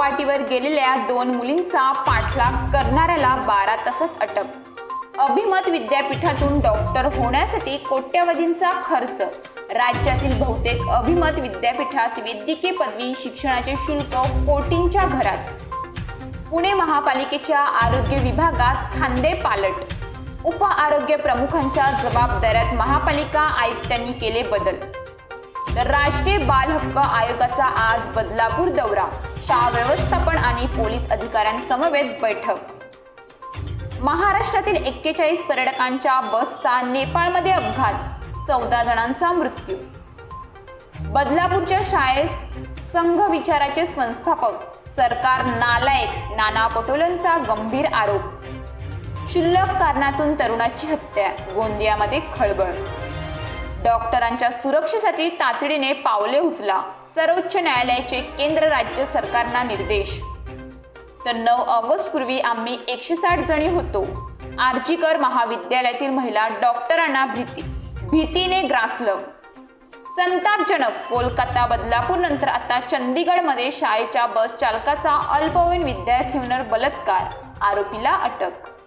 चौपाटीवर गेलेल्या दोन मुलींचा पाठलाग करणाऱ्याला बारा तासात अटक. अभिमत विद्यापीठातून डॉक्टर होण्यासाठी कोट्यवधींचा खर्च. राज्यातील बहुतेक अभिमत विद्यापीठात वैद्यकीय पदवी शिक्षणाचे शुल्क कोटींच्या घरात. पुणे महापालिकेच्या आरोग्य विभागात खांदे पालट. उप आरोग्य प्रमुखांच्या जबाबदाऱ्यात महापालिका आयुक्तांनी केले बदल. तर राष्ट्रीय बाल हक्क आयोगाचा आज बदलापूर दौरा. शाळा व्यवस्थापन आणि पोलीस अधिकाऱ्यांसमवेत बैठक. महाराष्ट्रातील एक्केचाळीस पर्यटकांच्या बसचा नेपाळमध्ये अपघात चौदा जणांचा मृत्यू. बदलापूरच्या शाळेत संघ विचाराचे संस्थापक सरकार नालायक नाना पटोलेंचा गंभीर आरोप. क्षुल्लक कारणातून तरुणाची हत्या गोंदियामध्ये खळबळ. डॉक्टरांच्या सुरक्षेसाठी तातडीने पावले उचला. सर्वोच्च न्यायालयाचे केंद्र राज्य सरकारना निर्देश. तर नऊ ऑगस्ट पूर्वी आम्ही एकशे साठ जणी होतो. आर्जीकर महाविद्यालयातील महिला डॉक्टरांना भीती भीतीने ग्रासलं. संतापजनक कोलकाता बदलापूर नंतर आता चंदीगडमध्ये शाळेच्या बस चालकाचा अल्पवयीन विद्यार्थ्यांवर बलात्कार आरोपीला अटक.